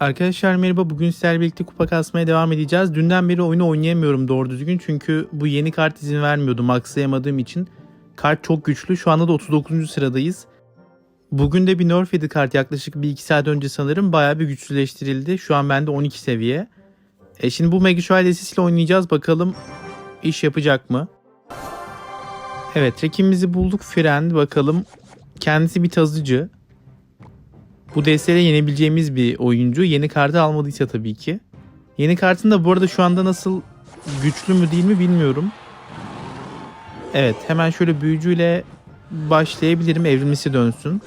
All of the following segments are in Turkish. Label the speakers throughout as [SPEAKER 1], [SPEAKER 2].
[SPEAKER 1] Arkadaşlar merhaba. Bugün sizlerle birlikte kupa kasmaya devam edeceğiz. Dünden beri oyunu oynayamıyorum doğru düzgün. Çünkü bu yeni kart izin vermiyordu maxlayamadığım için. Kart çok güçlü. Şu anda da 39. sıradayız. Bugün de bir nerf yedi kart yaklaşık bir 2 saat önce sanırım. Bayağı bir güçsüzleştirildi. Şu an bende 12 seviye. E şimdi bu Mega Şövalye ile oynayacağız. Bakalım iş yapacak mı? Evet rakibimizi bulduk. Friend bakalım. Kendisi bir tazıcı. Bu desteğiyle yenebileceğimiz bir oyuncu. Yeni kartı almadıysa tabii ki. Yeni kartın da bu arada şu anda nasıl güçlü mü değil mi bilmiyorum. Evet hemen şöyle büyücüyle başlayabilirim. Evrimlisi dönsün.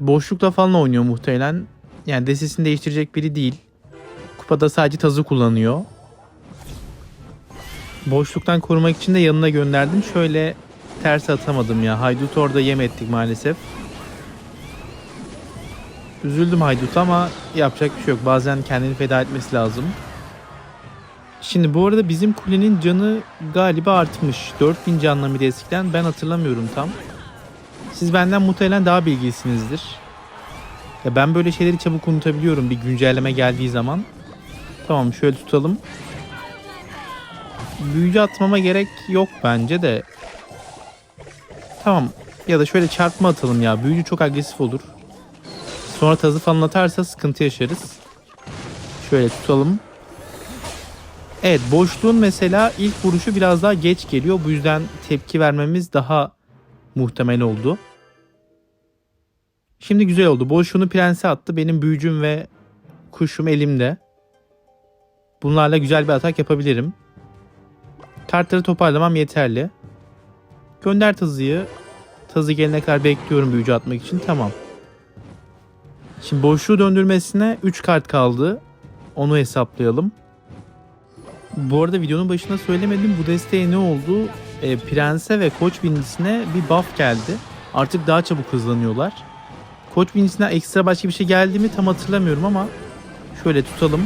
[SPEAKER 1] Boşlukla falan oynuyor muhtemelen. Yani destesini değiştirecek biri değil. Kupada sadece tazı kullanıyor. Boşluktan korumak için de yanına gönderdim. Şöyle ters atamadım ya. Haydut orada yem ettik maalesef. Üzüldüm Haydut ama yapacak bir şey yok. Bazen kendini feda etmesi lazım. Şimdi bu arada bizim kulenin canı galiba artmış. 4000 canla mıydı eskiden ben hatırlamıyorum tam. Siz benden muhtemelen daha bilgisinizdir. Ya ben böyle şeyleri çabuk unutabiliyorum bir güncelleme geldiği zaman. Tamam şöyle tutalım. Büyücü atmama gerek yok bence de. Tamam ya da şöyle çarpma atalım ya. Büyücü çok agresif olur. Sonra tazı falan atarsa sıkıntı yaşarız. Şöyle tutalım. Evet boşluğun mesela ilk vuruşu biraz daha geç geliyor. Bu yüzden tepki vermemiz daha muhtemel oldu. Şimdi güzel oldu. Boşluğunu prense attı. Benim büyücüm ve kuşum elimde. Bunlarla güzel bir atak yapabilirim. Kartları toparlamam yeterli. Gönder tazıyı. Tazı gelene kadar bekliyorum büyücü atmak için. Tamam. Şimdi boşluğu döndürmesine 3 kart kaldı. Onu hesaplayalım. Bu arada videonun başında söylemedim bu desteğe ne oldu? E, Prense ve Koç binicisine bir buff geldi. Artık daha çabuk hızlanıyorlar. Koç binicisine ekstra başka bir şey geldi mi tam hatırlamıyorum ama şöyle tutalım.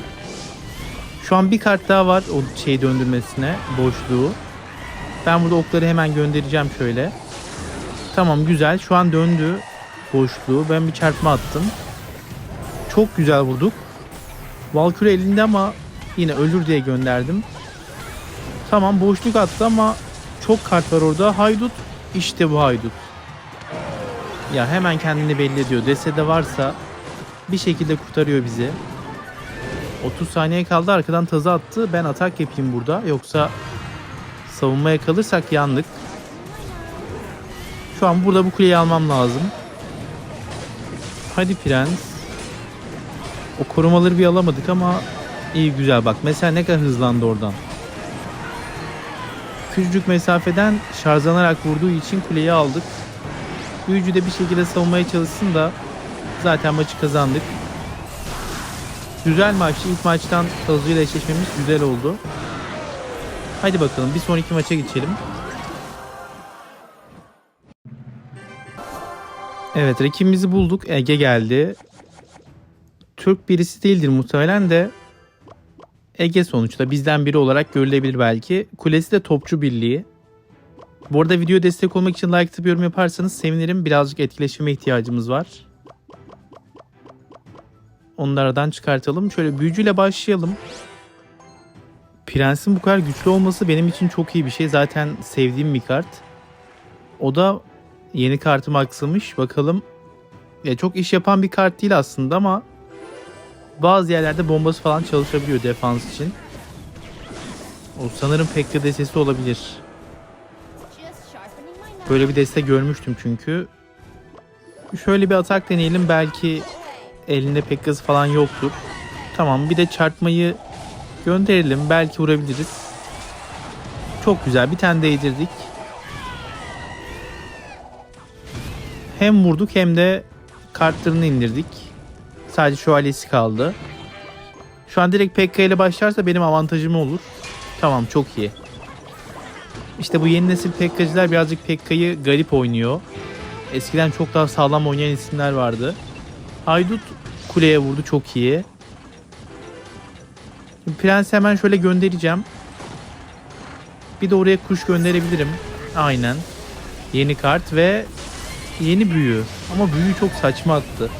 [SPEAKER 1] Şu an bir kart daha var o şeyi döndürmesine boşluğu. Ben burada okları hemen göndereceğim şöyle. Tamam güzel şu an döndü boşluğu. Ben bir çarpma attım. Çok güzel vurduk. Valkyrie elinde ama yine ölür diye gönderdim. Tamam boşluk attı ama çok kart var orada. Haydut işte bu haydut. Ya hemen kendini belli ediyor. Destede varsa bir şekilde kurtarıyor bizi. 30 saniye kaldı arkadan tazı attı. Ben atak yapayım burada. Yoksa savunmaya kalırsak yandık. Şu an burada bu kuleyi almam lazım. Hadi prens. O korumaları bir alamadık ama iyi güzel bak. Mesela ne kadar hızlandı oradan. Küçücük mesafeden şarjlanarak vurduğu için kuleyi aldık. Büyücü de bir şekilde savunmaya çalışsın da zaten maçı kazandık. Güzel maçtı. İlk maçtan Tazı eşleşmemiz güzel oldu. Hadi bakalım bir sonraki maça geçelim. Evet rakibimizi bulduk. Ege geldi. Türk birisi değildir muhtemelen de Ege sonuçta bizden biri olarak görülebilir belki. Kulesi de topçu birliği. Bu arada video destek olmak için like atıp yorum yaparsanız sevinirim. Birazcık etkileşime ihtiyacımız var. Onu da aradan çıkartalım. Şöyle büyücüyle başlayalım. Prensin bu kadar güçlü olması benim için çok iyi bir şey. Zaten sevdiğim bir kart. O da yeni kartım aksamış. Bakalım. Ya çok iş yapan bir kart değil aslında ama bazı yerlerde bombası falan çalışabiliyor defans için. O sanırım Pekka destesi olabilir. Böyle bir deste görmüştüm çünkü. Şöyle bir atak deneyelim. Belki elinde Pekka'sı falan yoktur. Tamam bir de çarpmayı gönderelim. Belki vurabiliriz. Çok güzel. Bir tane değdirdik. Hem vurduk hem de kartlarını indirdik. Sadece şövalyesi kaldı. Şu an direkt Pekka ile başlarsa benim avantajım olur. Tamam çok iyi. İşte bu yeni nesil Pekkacılar birazcık Pekka'yı garip oynuyor. Eskiden çok daha sağlam oynayan isimler vardı. Haydut kuleye vurdu çok iyi. Şimdi Prens hemen şöyle göndereceğim. Bir de oraya kuş gönderebilirim. Aynen. Yeni kart ve yeni büyü. Ama büyü çok saçma attı.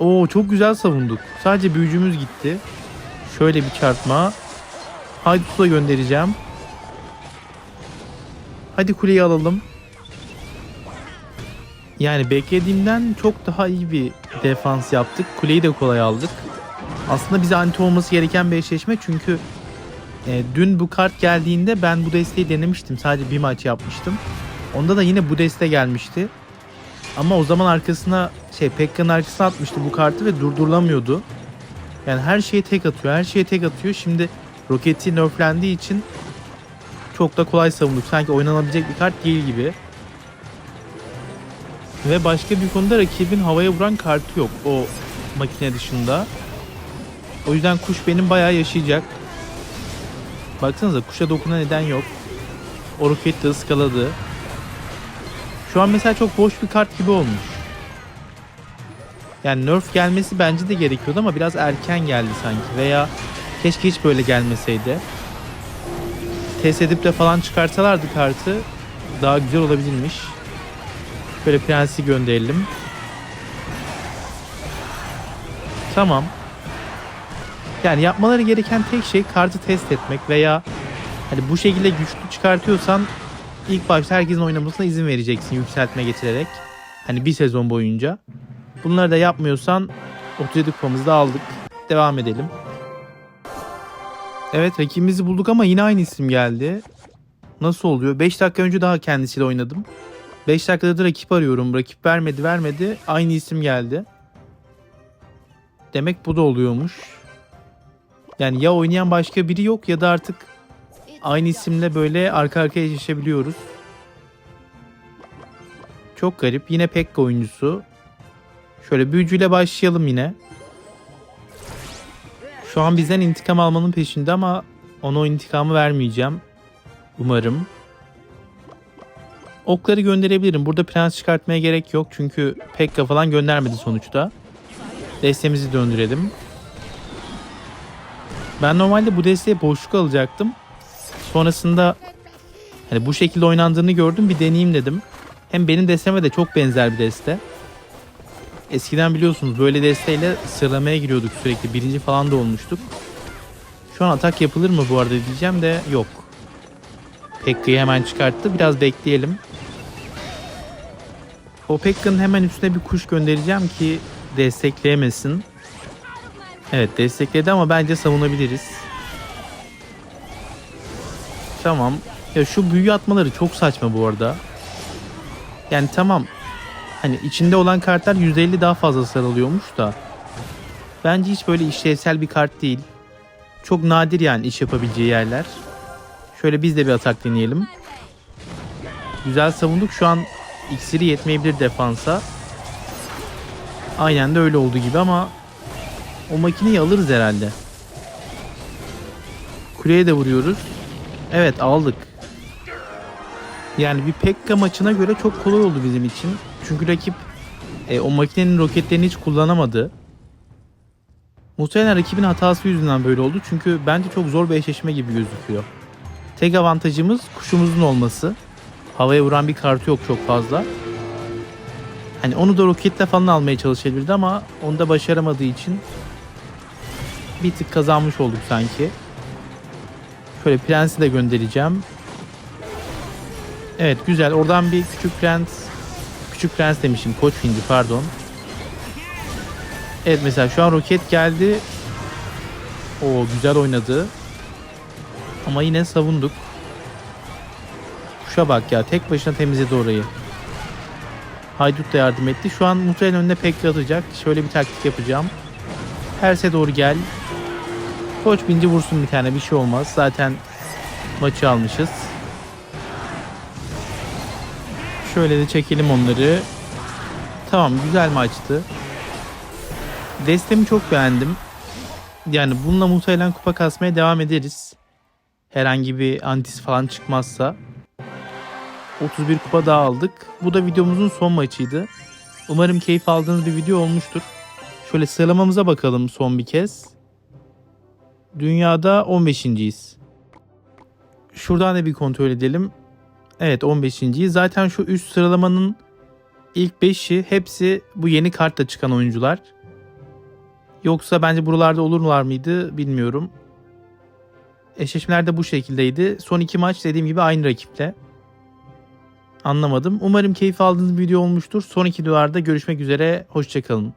[SPEAKER 1] Oo çok güzel savunduk. Sadece büyücümüz gitti. Şöyle bir çarpma. Haydut'u da göndereceğim. Hadi kuleyi alalım. Yani beklediğimden çok daha iyi bir defans yaptık. Kuleyi de kolay aldık. Aslında bize anti olması gereken bir eşleşme çünkü e, dün bu kart geldiğinde ben bu desteği denemiştim. Sadece bir maç yapmıştım. Onda da yine bu deste gelmişti. Ama o zaman arkasına şey Pekka'nın arkasına atmıştı bu kartı ve durdurulamıyordu. Yani her şeye tek atıyor. Her şeye tek atıyor. Şimdi roketi nerflendiği için çok da kolay savunduk. Sanki oynanabilecek bir kart değil gibi. Ve başka bir konuda rakibin havaya vuran kartı yok o makine dışında. O yüzden kuş benim bayağı yaşayacak. Baksanıza kuşa dokunan neden yok. O roket de ıskaladı. Şu an mesela çok boş bir kart gibi olmuş. Yani nerf gelmesi bence de gerekiyordu ama biraz erken geldi sanki. Veya keşke hiç böyle gelmeseydi. Test edip de falan çıkarsalardı kartı daha güzel olabilirmiş. Böyle prensi gönderelim. Tamam. Yani yapmaları gereken tek şey kartı test etmek veya hani bu şekilde güçlü çıkartıyorsan ilk başta herkesin oynamasına izin vereceksin yükseltme getirerek. Hani bir sezon boyunca. Bunları da yapmıyorsan 37 kupamızı da aldık. Devam edelim. Evet rakibimizi bulduk ama yine aynı isim geldi. Nasıl oluyor? 5 dakika önce daha kendisiyle oynadım. 5 dakikada da rakip arıyorum. Rakip vermedi vermedi. Aynı isim geldi. Demek bu da oluyormuş. Yani ya oynayan başka biri yok ya da artık aynı isimle böyle arka arkaya eşleşebiliyoruz. Çok garip. Yine Pekka oyuncusu. Şöyle büyücüyle başlayalım yine. Şu an bizden intikam almanın peşinde ama ona o intikamı vermeyeceğim. Umarım. Okları gönderebilirim. Burada prens çıkartmaya gerek yok. Çünkü Pekka falan göndermedi sonuçta. Destemizi döndürelim. Ben normalde bu desteğe boşluk alacaktım. Sonrasında hani bu şekilde oynandığını gördüm bir deneyeyim dedim. Hem benim desteme de çok benzer bir deste. Eskiden biliyorsunuz böyle desteğiyle sıralamaya giriyorduk sürekli. Birinci falan da olmuştuk. Şu an atak yapılır mı bu arada diyeceğim de yok. Pekka'yı hemen çıkarttı. Biraz bekleyelim. O Pekka'nın hemen üstüne bir kuş göndereceğim ki destekleyemesin. Evet destekledi ama bence savunabiliriz. Tamam. Ya şu büyü atmaları çok saçma bu arada. Yani tamam. Hani içinde olan kartlar %50 daha fazla sarılıyormuş da. Bence hiç böyle işlevsel bir kart değil. Çok nadir yani iş yapabileceği yerler. Şöyle biz de bir atak deneyelim. Güzel savunduk. Şu an iksiri yetmeyebilir defansa. Aynen de öyle olduğu gibi ama o makineyi alırız herhalde. Kuleye de vuruyoruz. Evet aldık. Yani bir Pekka maçına göre çok kolay oldu bizim için. Çünkü rakip e, o makinenin roketlerini hiç kullanamadı. Muhtemelen rakibin hatası yüzünden böyle oldu. Çünkü bence çok zor bir eşleşme gibi gözüküyor. Tek avantajımız kuşumuzun olması. Havaya vuran bir kartı yok çok fazla. Hani onu da roketle falan almaya çalışabilirdi ama onu da başaramadığı için bir tık kazanmış olduk sanki. Şöyle prensi de göndereceğim. Evet güzel. Oradan bir küçük prens küçük prens demişim. Koç hindi pardon. Evet mesela şu an roket geldi. O güzel oynadı. Ama yine savunduk. Kuşa bak ya tek başına temizledi orayı. Haydut da yardım etti. Şu an muhtemelen önüne pek atacak. Şöyle bir taktik yapacağım. Terse doğru gel. Koç binci vursun bir tane bir şey olmaz. Zaten maçı almışız. Şöyle de çekelim onları. Tamam güzel maçtı. Destemi çok beğendim. Yani bununla muhtemelen kupa kasmaya devam ederiz. Herhangi bir antis falan çıkmazsa. 31 kupa daha aldık. Bu da videomuzun son maçıydı. Umarım keyif aldığınız bir video olmuştur. Şöyle sıralamamıza bakalım son bir kez. Dünyada 15.yiz. Şuradan da bir kontrol edelim. Evet 15.yiz. Zaten şu üst sıralamanın ilk 5'i hepsi bu yeni kartla çıkan oyuncular. Yoksa bence buralarda olurlar mıydı bilmiyorum. Eşleşmeler de bu şekildeydi. Son iki maç dediğim gibi aynı rakiple. Anlamadım. Umarım keyif aldığınız bir video olmuştur. Son iki videolarda görüşmek üzere. Hoşçakalın.